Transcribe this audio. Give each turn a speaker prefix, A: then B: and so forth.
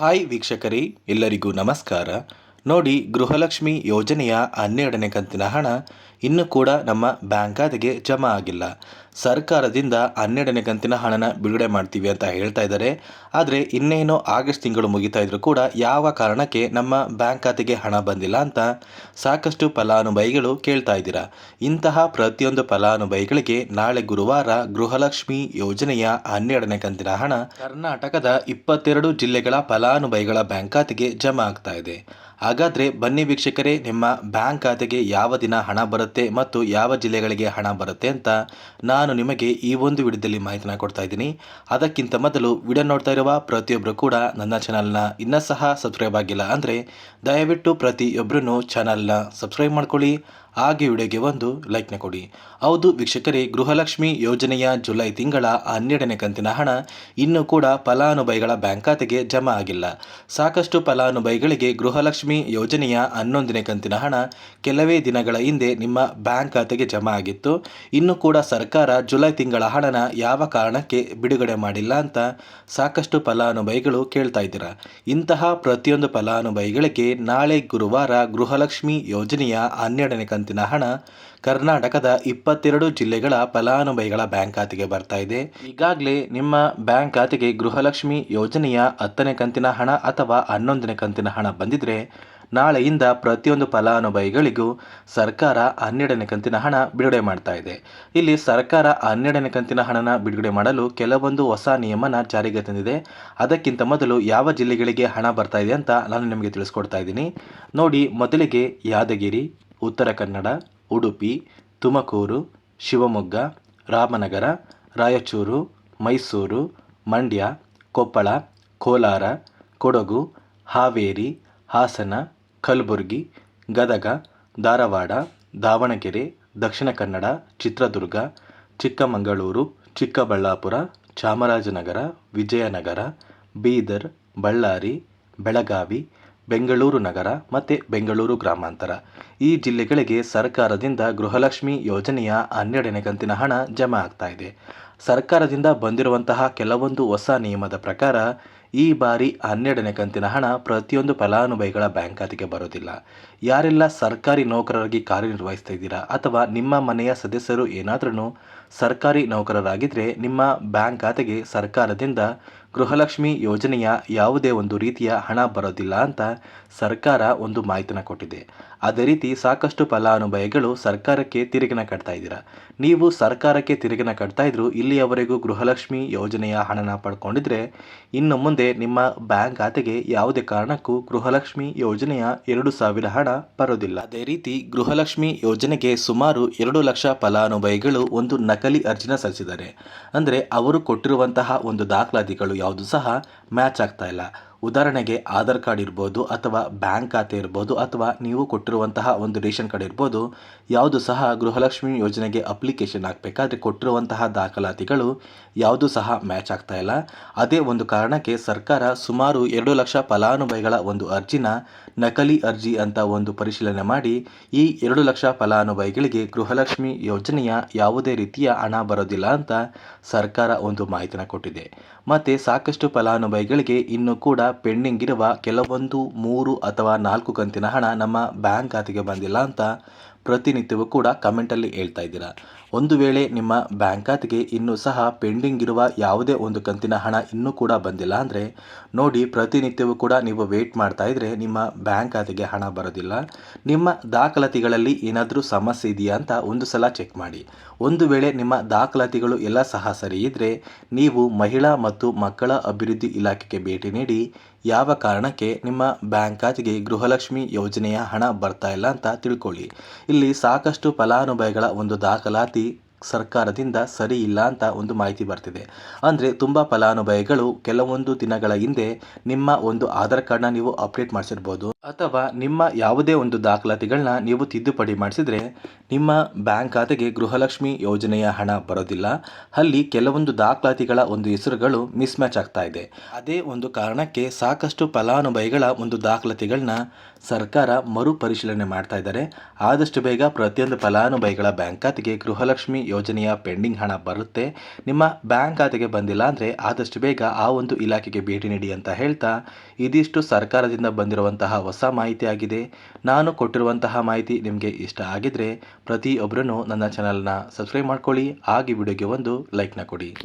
A: Hi ವೀಕ್ಷಕರೇ, ಎಲ್ಲರಿಗೂ ನಮಸ್ಕಾರ. ನೋಡಿ, ಗೃಹಲಕ್ಷ್ಮಿ ಯೋಜನೆಯ ಹನ್ನೆರಡನೇ ಕಂತಿನ ಹಣ ಇನ್ನೂ ಕೂಡ ನಮ್ಮ ಬ್ಯಾಂಕ್ ಖಾತೆಗೆ ಜಮಾ ಆಗಿಲ್ಲ. ಸರ್ಕಾರದಿಂದ ಹನ್ನೆರಡನೇ ಕಂತಿನ ಹಣನ ಬಿಡುಗಡೆ ಮಾಡ್ತೀವಿ ಅಂತ ಹೇಳ್ತಾ ಇದ್ದಾರೆ. ಆದರೆ ಇನ್ನೇನು ಆಗಸ್ಟ್ ತಿಂಗಳು ಮುಗಿತಾ ಇದ್ರು ಕೂಡ ಯಾವ ಕಾರಣಕ್ಕೆ ನಮ್ಮ ಬ್ಯಾಂಕ್ ಖಾತೆಗೆ ಹಣ ಬಂದಿಲ್ಲ ಅಂತ ಸಾಕಷ್ಟು ಫಲಾನುಭವಿಗಳು ಕೇಳ್ತಾ ಇದ್ದೀರಾ. ಇಂತಹ ಪ್ರತಿಯೊಂದು ಫಲಾನುಭವಿಗಳಿಗೆ ನಾಳೆ ಗುರುವಾರ ಗೃಹಲಕ್ಷ್ಮಿ ಯೋಜನೆಯ ಹನ್ನೆರಡನೇ ಕಂತಿನ ಹಣ ಕರ್ನಾಟಕದ ಇಪ್ಪತ್ತೆರಡು ಜಿಲ್ಲೆಗಳ ಫಲಾನುಭವಿಗಳ ಬ್ಯಾಂಕ್ ಖಾತೆಗೆ ಜಮಾ ಆಗ್ತಾ ಇದೆ. ಹಾಗಾದರೆ ಬನ್ನಿ ವೀಕ್ಷಕರೇ, ನಿಮ್ಮ ಬ್ಯಾಂಕ್ ಖಾತೆಗೆ ಯಾವ ದಿನ ಹಣ ಬರುತ್ತೆ ಮತ್ತು ಯಾವ ಜಿಲ್ಲೆಗಳಿಗೆ ಹಣ ಬರುತ್ತೆ ಅಂತ ನಾನು ನಿಮಗೆ ಈ ಒಂದು ವಿಡಿಯೋದಲ್ಲಿ ಮಾಹಿತಿನ ಕೊಡ್ತಾ ಇದ್ದೀನಿ. ಅದಕ್ಕಿಂತ ಮೊದಲು ವಿಡಿಯೋ ನೋಡ್ತಾ ಇರುವ ಪ್ರತಿಯೊಬ್ಬರು ಕೂಡ ನನ್ನ ಚಾನಲ್ನ ಇನ್ನೂ ಸಹ ಸಬ್ಸ್ಕ್ರೈಬ್ ಆಗಿಲ್ಲ ಅಂದರೆ ದಯವಿಟ್ಟು ಪ್ರತಿಯೊಬ್ಬರೂ ಚಾನಲ್ನ ಸಬ್ಸ್ಕ್ರೈಬ್ ಮಾಡ್ಕೊಳ್ಳಿ. ಹಾಗೆ ವಿಡಿಯೋಗೆ ಒಂದು ಲೈಕ್ನ ಕೊಡಿ. ಹೌದು ವೀಕ್ಷಕರೇ, ಗೃಹಲಕ್ಷ್ಮಿ ಯೋಜನೆಯ ಜುಲೈ ತಿಂಗಳ ಹನ್ನೆರಡನೇ ಕಂತಿನ ಹಣ ಇನ್ನೂ ಕೂಡ ಫಲಾನುಭವಿಗಳ ಬ್ಯಾಂಕ್ ಖಾತೆಗೆ ಜಮಾ ಆಗಿಲ್ಲ. ಸಾಕಷ್ಟು ಫಲಾನುಭವಿಗಳಿಗೆ ಗೃಹಲಕ್ಷ್ಮಿ ಯೋಜನೆಯ ಹನ್ನೊಂದನೇ ಕಂತಿನ ಹಣ ಕೆಲವೇ ದಿನಗಳ ಹಿಂದೆ ನಿಮ್ಮ ಬ್ಯಾಂಕ್ ಖಾತೆಗೆ ಜಮಾ ಆಗಿತ್ತು. ಇನ್ನೂ ಕೂಡ ಸರ್ಕಾರ ಜುಲೈ ತಿಂಗಳ ಹಣನ ಯಾವ ಕಾರಣಕ್ಕೆ ಬಿಡುಗಡೆ ಮಾಡಿಲ್ಲ ಅಂತ ಸಾಕಷ್ಟು ಫಲಾನುಭವಿಗಳು ಕೇಳ್ತಾ ಇದ್ದೀರಾ. ಇಂತಹ ಪ್ರತಿಯೊಂದು ಫಲಾನುಭವಿಗಳಿಗೆ ನಾಳೆ ಗುರುವಾರ ಗೃಹಲಕ್ಷ್ಮಿ ಯೋಜನೆಯ ಹನ್ನೆರಡನೇ ಕಂತಿನ ಹಣ ಕರ್ನಾಟಕದ ಇಪ್ಪತ್ತೆರಡು ಜಿಲ್ಲೆಗಳ ಫಲಾನುಭವಿಗಳ ಬ್ಯಾಂಕ್ ಖಾತೆಗೆ ಬರ್ತಾ ಇದೆ. ಈಗಾಗಲೇ ನಿಮ್ಮ ಬ್ಯಾಂಕ್ ಖಾತೆಗೆ ಗೃಹಲಕ್ಷ್ಮಿ ಯೋಜನೆಯ ಹತ್ತನೇ ಕಂತಿನ ಹಣ ಅಥವಾ ಹನ್ನೊಂದನೇ ಕಂತಿನ ಹಣ ಬಂದಿದ್ರೆ ನಾಳೆಯಿಂದ ಪ್ರತಿಯೊಂದು ಫಲಾನುಭವಿಗಳಿಗೂ ಸರ್ಕಾರ ಹನ್ನೆರಡನೇ ಕಂತಿನ ಹಣ ಬಿಡುಗಡೆ ಮಾಡ್ತಾ ಇದೆ. ಇಲ್ಲಿ ಸರ್ಕಾರ ಹನ್ನೆರಡನೇ ಕಂತಿನ ಹಣನ ಬಿಡುಗಡೆ ಮಾಡಲು ಕೆಲವೊಂದು ಹೊಸ ನಿಯಮನ ಜಾರಿಗೆ ತಂದಿದೆ. ಅದಕ್ಕಿಂತ ಮೊದಲು ಯಾವ ಜಿಲ್ಲೆಗಳಿಗೆ ಹಣ ಬರ್ತಾ ಇದೆ ಅಂತ ನಾನು ನಿಮಗೆ ತಿಳಿಸ್ಕೊಡ್ತಾ ಇದ್ದೀನಿ. ನೋಡಿ, ಮೊದಲಿಗೆ ಯಾದಗಿರಿ, ಉತ್ತರ ಕನ್ನಡ, ಉಡುಪಿ, ತುಮಕೂರು, ಶಿವಮೊಗ್ಗ, ರಾಮನಗರ, ರಾಯಚೂರು, ಮೈಸೂರು, ಮಂಡ್ಯ, ಕೊಪ್ಪಳ, ಕೋಲಾರ, ಕೊಡಗು, ಹಾವೇರಿ, ಹಾಸನ ಕಲಬುರಗಿ, ಗದಗ, ಧಾರವಾಡ, ದಾವಣಗೆರೆ, ದಕ್ಷಿಣ ಕನ್ನಡ, ಚಿತ್ರದುರ್ಗ, ಚಿಕ್ಕಮಗಳೂರು, ಚಿಕ್ಕಬಳ್ಳಾಪುರ, ಚಾಮರಾಜನಗರ, ವಿಜಯನಗರ, ಬೀದರ್, ಬಳ್ಳಾರಿ, ಬೆಳಗಾವಿ, ಬೆಂಗಳೂರು ನಗರ ಮತ್ತು ಬೆಂಗಳೂರು ಗ್ರಾಮಾಂತರ. ಈ ಜಿಲ್ಲೆಗಳಿಗೆ ಸರ್ಕಾರದಿಂದ ಗೃಹಲಕ್ಷ್ಮಿ ಯೋಜನೆಯ ಹನ್ನೆರಡನೇ ಕಂತಿನ ಹಣ ಜಮಾ ಆಗ್ತಾ ಇದೆ. ಸರ್ಕಾರದಿಂದ ಬಂದಿರುವಂತಹ ಕೆಲವೊಂದು ಹೊಸ ನಿಯಮದ ಪ್ರಕಾರ ಈ ಬಾರಿ ಹನ್ನೆರಡನೇ ಕಂತಿನ ಹಣ ಪ್ರತಿಯೊಂದು ಫಲಾನುಭವಿಗಳ ಬ್ಯಾಂಕ್ ಖಾತೆಗೆ ಬರೋದಿಲ್ಲ. ಯಾರೆಲ್ಲ ಸರ್ಕಾರಿ ನೌಕರರಾಗಿ ಕಾರ್ಯನಿರ್ವಹಿಸ್ತಾ ಇದ್ದೀರಾ ಅಥವಾ ನಿಮ್ಮ ಮನೆಯ ಸದಸ್ಯರು ಏನಾದರೂ ಸರ್ಕಾರಿ ನೌಕರರಾಗಿದ್ದರೆ ನಿಮ್ಮ ಬ್ಯಾಂಕ್ ಖಾತೆಗೆ ಸರ್ಕಾರದಿಂದ ಗೃಹಲಕ್ಷ್ಮಿ ಯೋಜನೆಯ ಯಾವುದೇ ಒಂದು ರೀತಿಯ ಹಣ ಬರೋದಿಲ್ಲ ಅಂತ ಸರ್ಕಾರ ಒಂದು ಮಾಹಿತಿನ ಕೊಟ್ಟಿದೆ. ಅದೇ ರೀತಿ ಸಾಕಷ್ಟು ಫಲಾನುಭವಿಗಳು ಸರ್ಕಾರಕ್ಕೆ ತಿರುಗಿನ ಕಟ್ತಾ ಇದ್ದೀರಾ. ನೀವು ಸರ್ಕಾರಕ್ಕೆ ತಿರುಗಿನ ಕಟ್ತಾ ಇದ್ರು ಇಲ್ಲಿಯವರೆಗೂ ಗೃಹಲಕ್ಷ್ಮಿ ಯೋಜನೆಯ ಹಣನ ಪಡ್ಕೊಂಡಿದ್ರೆ ಇನ್ನು ಮುಂದೆ ನಿಮ್ಮ ಬ್ಯಾಂಕ್ ಖಾತೆಗೆ ಯಾವುದೇ ಕಾರಣಕ್ಕೂ ಗೃಹಲಕ್ಷ್ಮಿ ಯೋಜನೆಯ ಎರಡು ಸಾವಿರ ಹಣ ಬರೋದಿಲ್ಲ. ಅದೇ ರೀತಿ ಗೃಹಲಕ್ಷ್ಮಿ ಯೋಜನೆಗೆ ಸುಮಾರು ಎರಡು ಲಕ್ಷ ಫಲಾನುಭವಿಗಳು ಒಂದು ನಕಲಿ ಅರ್ಜಿನ ಸಲ್ಲಿಸಿದ್ದಾರೆ. ಅಂದರೆ ಅವರು ಕೊಟ್ಟಿರುವಂತಹ ಒಂದು ದಾಖಲಾತಿಗಳು ಯಾವುದು ಸಹ ಮ್ಯಾಚ್ ಆಗ್ತಾ ಇಲ್ಲ. ಉದಾಹರಣೆಗೆ ಆಧಾರ್ ಕಾರ್ಡ್ ಇರ್ಬೋದು ಅಥವಾ ಬ್ಯಾಂಕ್ ಖಾತೆ ಇರ್ಬೋದು ಅಥವಾ ನೀವು ಕೊಟ್ಟಿರುವಂತಹ ಒಂದು ರೇಷನ್ ಕಾರ್ಡ್ ಇರ್ಬೋದು, ಯಾವುದು ಸಹ ಗೃಹಲಕ್ಷ್ಮಿ ಯೋಜನೆಗೆ ಅಪ್ಲಿಕೇಶನ್ ಹಾಕಬೇಕಾದ್ರೆ ಕೊಟ್ಟಿರುವಂತಹ ದಾಖಲಾತಿಗಳು ಯಾವುದು ಸಹ ಮ್ಯಾಚ್ ಆಗ್ತಾ ಇಲ್ಲ. ಅದೇ ಒಂದು ಕಾರಣಕ್ಕೆ ಸರ್ಕಾರ ಸುಮಾರು ಎರಡು ಲಕ್ಷ ಫಲಾನುಭವಿಗಳ ಒಂದು ಅರ್ಜಿನ ನಕಲಿ ಅರ್ಜಿ ಅಂತ ಒಂದು ಪರಿಶೀಲನೆ ಮಾಡಿ, ಈ ಎರಡು ಲಕ್ಷ ಫಲಾನುಭವಿಗಳಿಗೆ ಗೃಹಲಕ್ಷ್ಮಿ ಯೋಜನೆಯ ಯಾವುದೇ ರೀತಿಯ ಹಣ ಬರೋದಿಲ್ಲ ಅಂತ ಸರ್ಕಾರ ಒಂದು ಮಾಹಿತಿನ ಕೊಟ್ಟಿದೆ. ಮತ್ತು ಸಾಕಷ್ಟು ಫಲಾನುಭವಿಗಳಿಗೆ ಇನ್ನೂ ಕೂಡ ಪೆಂಡಿಂಗ್ ಇರುವ ಕೆಲವೊಂದು ಮೂರು ಅಥವಾ ನಾಲ್ಕು ಕಂತಿನ ಹಣ ನಮ್ಮ ಬ್ಯಾಂಕ್ ಖಾತೆಗೆ ಬಂದಿಲ್ಲ ಅಂತ ಪ್ರತಿನಿತ್ಯವೂ ಕೂಡ ಕಮೆಂಟಲ್ಲಿ ಹೇಳ್ತಾ ಇದ್ದೀರಾ. ಒಂದು ವೇಳೆ ನಿಮ್ಮ ಬ್ಯಾಂಕ್ ಖಾತೆಗೆ ಇನ್ನೂ ಸಹ ಪೆಂಡಿಂಗ್ ಇರುವ ಯಾವುದೇ ಒಂದು ಕಂತಿನ ಹಣ ಇನ್ನೂ ಕೂಡ ಬಂದಿಲ್ಲ ಅಂದರೆ ನೋಡಿ ಪ್ರತಿನಿತ್ಯವೂ ಕೂಡ ನೀವು ವೇಟ್ ಮಾಡ್ತಾ ಇದ್ದರೆ ನಿಮ್ಮ ಬ್ಯಾಂಕ್ ಖಾತೆಗೆ ಹಣ ಬರೋದಿಲ್ಲ. ನಿಮ್ಮ ದಾಖಲಾತಿಗಳಲ್ಲಿ ಏನಾದರೂ ಸಮಸ್ಯೆ ಇದೆಯಾ ಅಂತ ಒಂದು ಸಲ ಚೆಕ್ ಮಾಡಿ. ಒಂದು ವೇಳೆ ನಿಮ್ಮ ದಾಖಲಾತಿಗಳು ಎಲ್ಲ ಸಹ ಸರಿ ಇದ್ದರೆ ನೀವು ಮಹಿಳಾ ಮತ್ತು ಮಕ್ಕಳ ಅಭಿವೃದ್ಧಿ ಇಲಾಖೆಗೆ ಭೇಟಿ ನೀಡಿ ಯಾವ ಕಾರಣಕ್ಕೆ ನಿಮ್ಮ ಬ್ಯಾಂಕ್ ಖಾತೆಗೆ ಗೃಹಲಕ್ಷ್ಮಿ ಯೋಜನೆಯ ಹಣ ಬರ್ತಾ ಇಲ್ಲ ಅಂತ ತಿಳ್ಕೊಳ್ಳಿ. ಇಲ್ಲಿ ಸಾಕಷ್ಟು ಫಲಾನುಭವಿಗಳ ಒಂದು ದಾಖಲಾತಿ ಸರ್ಕಾರದಿಂದ ಸರಿ ಇಲ್ಲ ಅಂತ ಒಂದು ಮಾಹಿತಿ ಬರ್ತಿದೆ. ಅಂದರೆ ತುಂಬ ಫಲಾನುಭವಿಗಳು ಕೆಲವೊಂದು ದಿನಗಳ ಹಿಂದೆ ನಿಮ್ಮ ಒಂದು ಆಧಾರ್ ಕಾರ್ಡ್ನ ನೀವು ಅಪ್ಡೇಟ್ ಮಾಡಿಸಿರ್ಬೋದು. ಅಥವಾ ನಿಮ್ಮ ಯಾವುದೇ ಒಂದು ದಾಖಲಾತಿಗಳನ್ನ ನೀವು ತಿದ್ದುಪಡಿ ಮಾಡಿಸಿದರೆ ನಿಮ್ಮ ಬ್ಯಾಂಕ್ ಖಾತೆಗೆ ಗೃಹಲಕ್ಷ್ಮಿ ಯೋಜನೆಯ ಹಣ ಬರೋದಿಲ್ಲ. ಅಲ್ಲಿ ಕೆಲವೊಂದು ದಾಖಲಾತಿಗಳ ಒಂದು ಹೆಸರುಗಳು ಮಿಸ್ ಮ್ಯಾಚ್ ಆಗ್ತಾ ಇದೆ. ಅದೇ ಒಂದು ಕಾರಣಕ್ಕೆ ಸಾಕಷ್ಟು ಫಲಾನುಭವಿಗಳ ಒಂದು ದಾಖಲಾತಿಗಳನ್ನ ಸರ್ಕಾರ ಮರುಪರಿಶೀಲನೆ ಮಾಡ್ತಾ ಇದ್ದಾರೆ. ಆದಷ್ಟು ಬೇಗ ಪ್ರತಿಯೊಂದು ಫಲಾನುಭವಿಗಳ ಬ್ಯಾಂಕ್ ಖಾತೆಗೆ ಗೃಹಲಕ್ಷ್ಮಿ ಯೋಜನೆಯ ಪೆಂಡಿಂಗ್ ಹಣ ಬರುತ್ತೆ. ನಿಮ್ಮ ಬ್ಯಾಂಕ್ ಖಾತೆಗೆ ಬಂದಿಲ್ಲ ಅಂದರೆ ಆದಷ್ಟು ಬೇಗ ಆ ಒಂದು ಇಲಾಖೆಗೆ ಭೇಟಿ ನೀಡಿ ಅಂತ ಹೇಳ್ತಾ ಇದಿಷ್ಟು ಸರ್ಕಾರದಿಂದ ಬಂದಿರುವಂತಹ ಹೊಸ ಮಾಹಿತಿ ಆಗಿದೆ. ನಾನು ಕೊಟ್ಟಿರುವಂತಹ ಮಾಹಿತಿ ನಿಮಗೆ ಇಷ್ಟ ಆಗಿದ್ರೆ ಪ್ರತಿಯೊಬ್ಬರೂ ನನ್ನ ಚಾನಲ್ನ ಸಬ್ಸ್ಕ್ರೈಬ್ ಮಾಡ್ಕೊಳ್ಳಿ. ಹಾಗೆ ವಿಡಿಯೋಗೆ ಒಂದು ಲೈಕ್ನ ಕೊಡಿ.